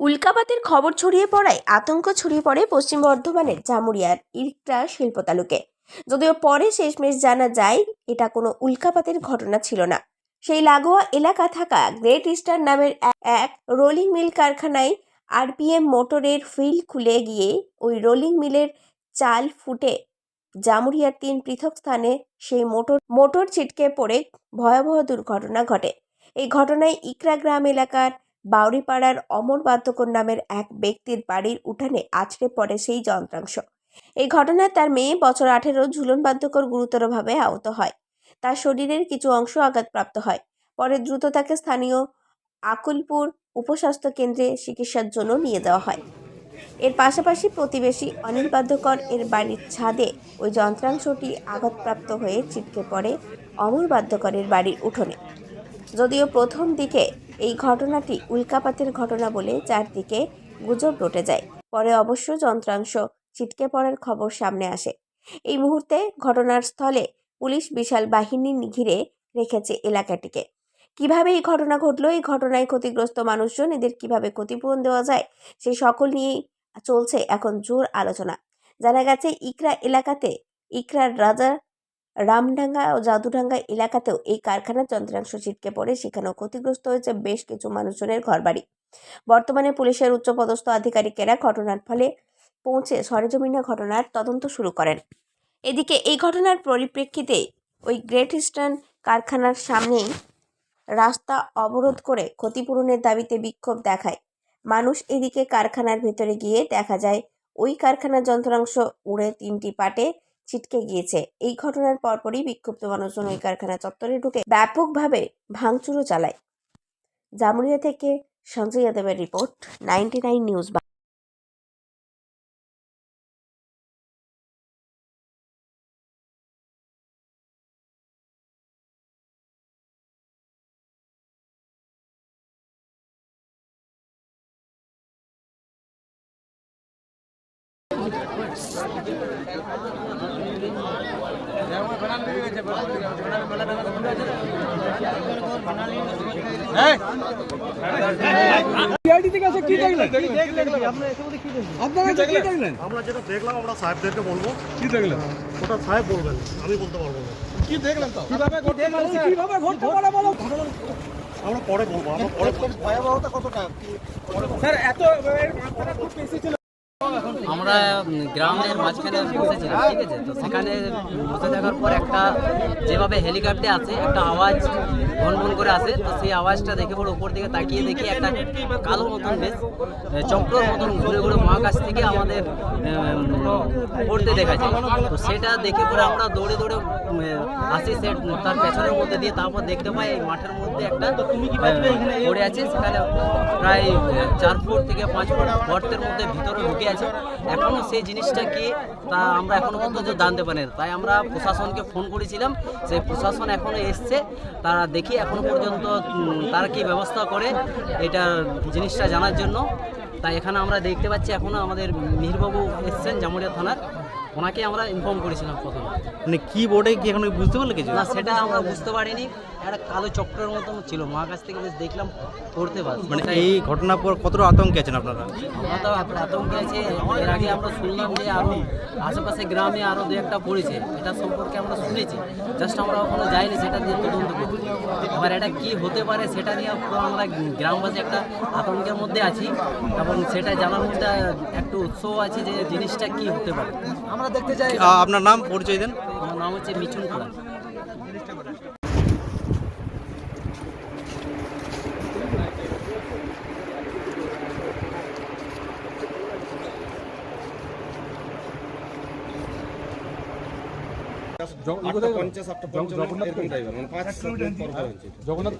উল্কাপাতের খবর ছড়িয়ে পড়ায় আতঙ্ক ছড়িয়ে পড়ে পশ্চিম বর্ধমানের জামুরিয়ার ইরকটা শিল্প তালুকে। যদিও পরে শেষমেশ জানা যায়, এটা কোনো উল্কাপাতের ঘটনা ছিল না। সেই লাগোয়া এলাকা থাকা গ্রেট ইস্টার নামের এক- এক রোলিং মিল কারখানায় আরপিএম মোটরের ফিল খুলে গিয়ে ওই রোলিং মিলের চাল ফুটে জামুরিয়ার তিন পৃথক স্থানে সেই মোটর মোটর ছিটকে পড়ে ভয়াবহ দুর্ঘটনা ঘটে। এই ঘটনায় ইকরা গ্রাম এলাকার বাউরিপাড়ার অমর বাদ্যকর নামের এক ব্যক্তির বাড়ির উঠানে আছড়ে পড়ে সেই যন্ত্রাংশ। এই ঘটনায় তার মেয়ে বছর আঠেরো ঝুলন বাদ্যকর গুরুতরভাবে আহত হয়। তার শরীরের কিছু অংশ আঘাতপ্রাপ্ত হয়। পরে দ্রুত তাকে স্থানীয় আকুলপুর উপস্বাস্থ্য কেন্দ্রে চিকিৎসার জন্য নিয়ে যাওয়া হয়। এর পাশাপাশি প্রতিবেশী অনিল বাধ্যকর এর বাড়ির ছাদে ওই যন্ত্রাংশটি আঘাতপ্রাপ্ত হয়ে ছিটকে পড়ে অমর বাদ্যকরের বাড়ির উঠোনে। যদিও প্রথম দিকে এই ঘটনাটি উল্কাপাতের ঘটনা বলে চারদিকে গুজব রটে যায়। পরে অবশ্য যন্ত্রাংশ ছিটকে পড়ার খবর সামনে আসে। এই মুহূর্তে ঘটনার স্থলে পুলিশ বিশাল বাহিনী ঘিরে রেখেছে এলাকাটিকে। কীভাবে এই ঘটনা ঘটলো, এই ঘটনায় ক্ষতিগ্রস্ত মানুষজন, এদের কীভাবে ক্ষতিপূরণ দেওয়া যায় সেই সকল নিয়েই চলছে এখন জোর আলোচনা। জানা গেছে, ইকরা এলাকাতে ইকরার রাজা রামডাঙ্গা ও জাদুডাঙ্গা এলাকাতেও এই কারখানার যন্ত্রাংশ ছিটকে পড়ে। সেখানেও ক্ষতিগ্রস্ত হয়েছে বেশ কিছু মানুষজনের ঘরবাড়ি। বর্তমানে পুলিশের উচ্চপদস্থ আধিকারিকেরা ঘটনার ফলে পৌঁছে সরেজমিনা ঘটনার তদন্ত শুরু করেন। এদিকে এই ঘটনার পরিপ্রেক্ষিতে ওই গ্রেট ইস্টার্ন কারখানার সামনেই রাস্তা অবরোধ করে ক্ষতিপূরণের দাবিতে বিক্ষোভ দেখায়। মানুষ এদিকে কারখানার ভেতরে গিয়ে দেখা যায়, ওই কারখানার যন্ত্রাংশ উড়ে তিনটি পাটে ছিটকে গিয়েছে। এই ঘটনার পরপরই বিক্ষুব্ধ মানুষজন ওই কারখানা চত্বরে ঢুকে ব্যাপকভাবে ভাঙচুরও চালায়। জামুরিয়া থেকে সঞ্জয় যাদবের রিপোর্ট নাইনটি নাইন নিউজ আমরা যেটা দেখলাম আমরা সাহেবদেরকে বলব। কি দেখলেন? ওটা সাহেব বলবেন আমি বলতে পারব না। কি দেখলেন তো? কীভাবে ঘটতে কীভাবে ঘটতে পারে বলো? আমরা পরে বলব আমরা পরে ভয়াবহতা কতটা স্যার এত এর মাত্রা খুব বেশি ছিল। আমরা গ্রামের মাঝখানে বসেছিলাম, ঠিক আছে? তো সেখানে বসে থাকার পর একটা যেভাবে হেলিকপ্টার আছে, একটা আওয়াজ ভনভন করে আসে তো সেই আওয়াজটা দেখে পরে উপর দিকে তাকিয়ে দেখি একটা কালো মতন বেশ, চক্রর মতন ঘুরে ঘুরে মহাকাশ থেকে আমাদের পড়তে দেখা যায় তো সেটা দেখে পরে আমরা দৌড়ে দৌড়ে আসি সে তার পেছনের মধ্যে দিয়ে তারপর দেখতে পাই এই মাঠের মধ্যে একটা পড়ে আছে। সেখানে প্রায় চার ফুট থেকে পাঁচ ফুট গর্তের মধ্যে ভিতরে ঢুকে আছে। এখনও সেই জিনিসটা কি তা আমরা এখনও পর্যন্ত জানতে পারি তাই আমরা প্রশাসনকে ফোন করেছিলাম সেই প্রশাসন এখনও এসছে, তারা দেখি এখনও পর্যন্ত তারা কি ব্যবস্থা করে এটা জিনিসটা জানার জন্য। তাই এখানে আমরা দেখতে পাচ্ছি এখনও আমাদের মিহিরবাবু এসছেন জামুরিয়া থানার। ওনাকে আমরা ইনফর্ম করেছিলাম প্রথমে। মানে কি বোর্ডে কি এখন বুঝতে পারলে কিছু? না সেটা আমরা বুঝতে পারিনি। একটা কালো চক্রের মতন ছিল। মহাকাশ থেকে বেশ দেখলাম পড়তে পারছি। মানে এই ঘটনার পর কতটা আতঙ্কে আছেন আপনারা? আমরা তো আতঙ্কে আছি। এর আগে আমরা শুনলাম যে আরও আশেপাশে গ্রামে আরও দু একটা পড়েছে। এটা সম্পর্কে আমরা শুনেছি। জাস্ট আমরা ওখানে যাইনি সেটা দিয়ে তদন্ত করব এবার এটা কি হতে পারে সেটা নিয়ে পুরো আমরা গ্রামবাসী একটা আতঙ্কের মধ্যে আছি। এবং সেটা জানার মধ্যে একটু উৎসাহ আছে যে জিনিসটা কি হতে পারে। আপনার নাম পরিচয় দেন। আমার নাম হচ্ছে মিঠুন কুমার জগন্নাথ